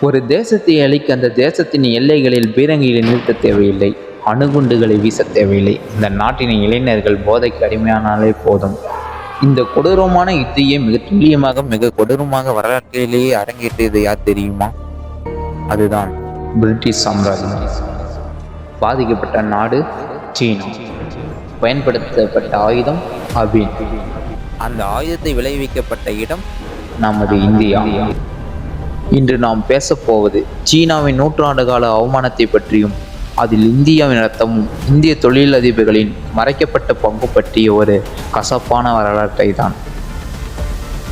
ஒரு தேசத்தை அழிக்க அந்த தேசத்தின் எல்லைகளில் பீரங்கிகளை நிறுத்த தேவையில்லை அணுகுண்டுகளை வீச தேவையில்லை. இந்த நாட்டின் இளைஞர்கள் போதைக்கு அடிமையானாலே போதும். இந்த கொடூரமான யுத்தியை மிக துல்லியமாக மிக கொடூரமாக வரலாற்றிலேயே அரங்கேற்றியது யார் தெரியுமா? அதுதான் பிரிட்டிஷ் சாம்ராஜ்யம். பாதிக்கப்பட்ட நாடு சீனா. பயன்படுத்தப்பட்ட ஆயுதம் அபின். அந்த ஆயுதத்தை விளைவிக்கப்பட்ட இடம் நமது இந்தியா. இன்று நாம் பேசப்போவது சீனாவின் நூற்றாண்டு கால அவமானத்தை பற்றியும் அதில் இந்தியாவின் ரத்தமும் இந்திய தொழிலதிபர்களின் மறைக்கப்பட்ட பங்கு பற்றிய ஒரு கசப்பான வரலாற்றை தான்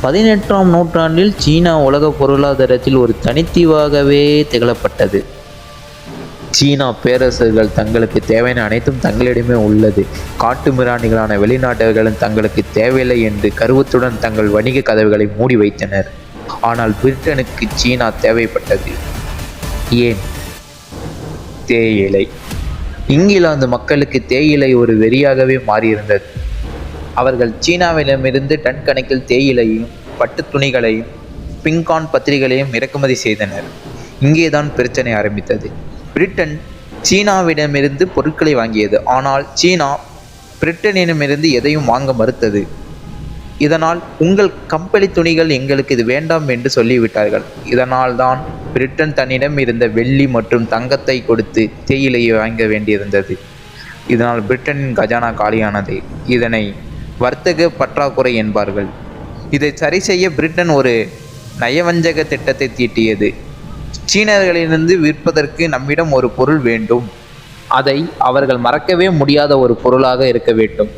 பதினெட்டாம் நூற்றாண்டில் சீனா உலக பொருளாதாரத்தில் ஒரு தனித்தீவாகவே திகழப்பட்டது. சீனா பேரரசர்கள் தங்களுக்கு தேவையான அனைத்தும் தங்களிடமே உள்ளது. காட்டு மிராணிகளான வெளிநாட்டவர்களும் தங்களுக்கு தேவையில்லை என்று கருவத்துடன் தங்கள் வணிக கதவுகளை மூடி வைத்தனர். ஆனால் பிரிட்டனுக்கு சீனா தேவைப்பட்டது. ஏன்? தேயிலை. இங்கிலாந்து மக்களுக்கு தேயிலை ஒரு வெறியாகவே மாறியிருந்தது. அவர்கள் சீனாவிடமிருந்து டன் கணக்கில் தேயிலையும் பட்டு துணிகளையும் பிங்கான் பத்திரிகைகளையும் இறக்குமதி செய்தனர். இங்கேதான் பிரச்சனை ஆரம்பித்தது. பிரிட்டன் சீனாவிடமிருந்து பொருட்களை வாங்கியது. ஆனால் சீனா பிரிட்டனிடமிருந்து எதையும் வாங்க மறுத்தது. இதனால் உங்கள் கம்பளி துணிகள் எங்களுக்கு இது வேண்டாம் என்று சொல்லிவிட்டார்கள். இதனால் தான் பிரிட்டன் தன்னிடம் இருந்த வெள்ளி மற்றும் தங்கத்தை கொடுத்து தேயிலையை வாங்க வேண்டியிருந்தது. இதனால் பிரிட்டனின் கஜானா காலியானது. இதனை வர்த்தக பற்றாக்குறை என்பார்கள். இதை சரி செய்ய பிரிட்டன் ஒரு நயவஞ்சக திட்டத்தை தீட்டியது. சீனர்களிலிருந்து விற்பதற்கு நம்மிடம் ஒரு பொருள் வேண்டும். அதை அவர்கள் மறக்கவே முடியாத ஒரு பொருளாக இருக்க வேண்டும்.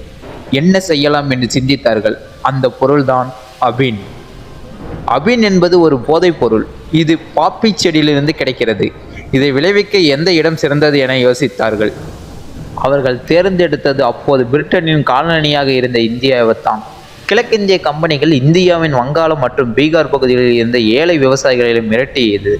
என்ன செய்யலாம் என்று சிந்தித்தார்கள். அந்த பொருள்தான் அபின். அபின் என்பது ஒரு போதைப் பொருள். இது பாப்பி செடியிலிருந்து கிடைக்கிறது. இதை விளைவிக்க எந்த இடம் சிறந்தது என யோசித்தார்கள். அவர்கள் தேர்ந்தெடுத்தது அப்போது பிரிட்டனின் காலனியாக இருந்த இந்தியாவைத்தான். கிழக்கிந்திய கம்பெனிகள் இந்தியாவின் வங்காளம் மற்றும் பீகார் பகுதிகளில் இருந்த ஏழை விவசாயிகளை மிரட்டியது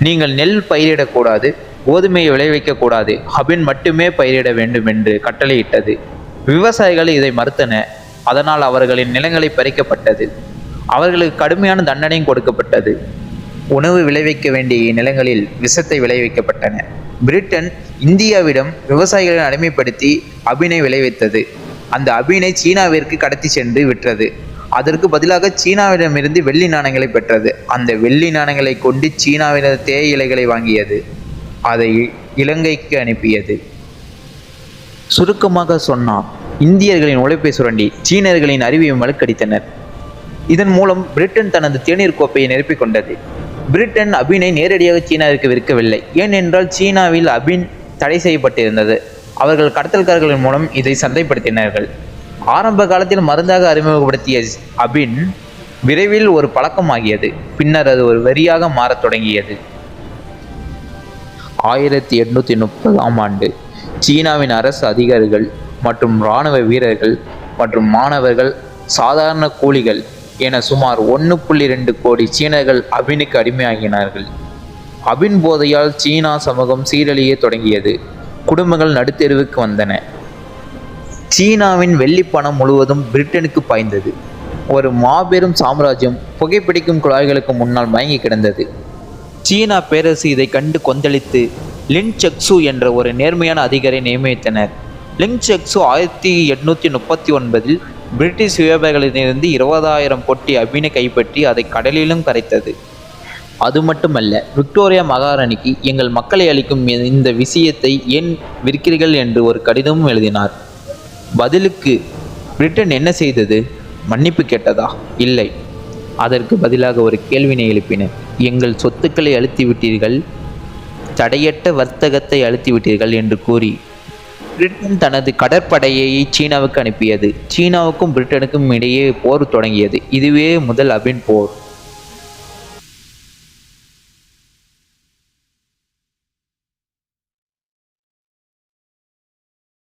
நீங்கள் நெல் பயிரிடக்கூடாது கோதுமையை விளைவிக்கக்கூடாது அபின் மட்டுமே பயிரிட வேண்டும் என்று கட்டளையிட்டது. விவசாயிகள் இதை மறுத்தன. அதனால் அவர்களின் நிலங்களை பறிக்கப்பட்டது. அவர்களுக்கு கடுமையான தண்டனையும் கொடுக்கப்பட்டது. உணவு விளைவிக்க வேண்டிய நிலங்களில் விஷத்தை விளைவிக்கப்பட்டன. பிரிட்டன் இந்தியாவிடம் விவசாயிகளை அடிமைப்படுத்தி அபினை விளைவித்தது. அந்த அபினை சீனாவிற்கு கடத்தி சென்று விற்றது. அதற்கு பதிலாக சீனாவிடமிருந்து வெள்ளி நாணயங்களை பெற்றது. அந்த வெள்ளி நாணயங்களை கொண்டு சீனாவினர் தேயிலைகளை வாங்கியது. அதை இலங்கைக்கு அனுப்பியது. சுருக்கமாக சொன்னால் இந்தியர்களின் உழைப்பை சுரண்டி சீனர்களின் அறிவையும் வலுக்கடித்தனர் இதன் மூலம் பிரிட்டன் தனது தேநீர் கோப்பையை நிரப்பிக் கொண்டது. பிரிட்டன் அபினை நேரடியாக சீனாவிற்கு விற்கவில்லை. ஏனென்றால் சீனாவில் அபின் தடை செய்யப்பட்டிருந்தது. அவர்கள் கடத்தல்காரர்களின் மூலம் இதை சந்தைப்படுத்தினார்கள். ஆரம்ப காலத்தில் மருந்தாக அறிமுகப்படுத்திய அபின் விரைவில் ஒரு பழக்கமாகியது. பின்னர் அது ஒரு வரியாக மாறத் தொடங்கியது. ஆயிரத்தி எட்நூத்தி முப்பதாம் ஆண்டு சீனாவின் அரசு அதிகாரிகள் மற்றும் இராணுவ வீரர்கள் மற்றும் மாணவர்கள் சாதாரண கூலிகள் என சுமார் ஒன்று புள்ளி ரெண்டு கோடி சீனர்கள் அபினுக்கு அடிமையாகினார்கள். அபின் போதையால் சீனா சமூகம் சீரழிய தொடங்கியது. குடும்பங்கள் நடுத்தெருவுக்கு வந்தன. சீனாவின் வெள்ளிப்பணம் முழுவதும் பிரிட்டனுக்கு பாய்ந்தது. ஒரு மாபெரும் சாம்ராஜ்யம் புகைப்பிடிக்கும் குழாய்களுக்கு முன்னால் மயங்கி கிடந்தது. சீனா பேரரசு இதை கண்டு கொந்தளித்து லின் செக்சு என்ற ஒரு நேர்மையான அதிகாரி நியமித்தனர். லின் செக்சு ஆயிரத்தி எட்நூத்தி முப்பத்தி ஒன்பதில் பிரிட்டிஷ் வியாபாரிகளிலிருந்து இருபதாயிரம் பொட்டி அபினை கைப்பற்றி அதை கடலிலும் கரைத்தது. அது மட்டுமல்ல விக்டோரியா மகாராணிக்கு எங்கள் மக்களை அளிக்கும் இந்த விஷயத்தை ஏன் விற்கிறீர்கள் என்று ஒரு கடிதமும் எழுதினார். பதிலுக்கு பிரிட்டன் என்ன செய்தது? மன்னிப்பு கேட்டதா? இல்லை. அதற்கு பதிலாக ஒரு கேள்வினை எழுப்பின எங்கள் சொத்துக்களை அழுத்தி விட்டீர்கள் தடையற்ற வர்த்தகத்தை அழுத்திவிட்டீர்கள் என்று கூறி பிரிட்டன் தனது கடற்படையை சீனாவுக்கு அனுப்பியது. சீனாவுக்கும் பிரிட்டனுக்கும் இடையே போர் தொடங்கியது. இதுவே முதல் அபின் போர்.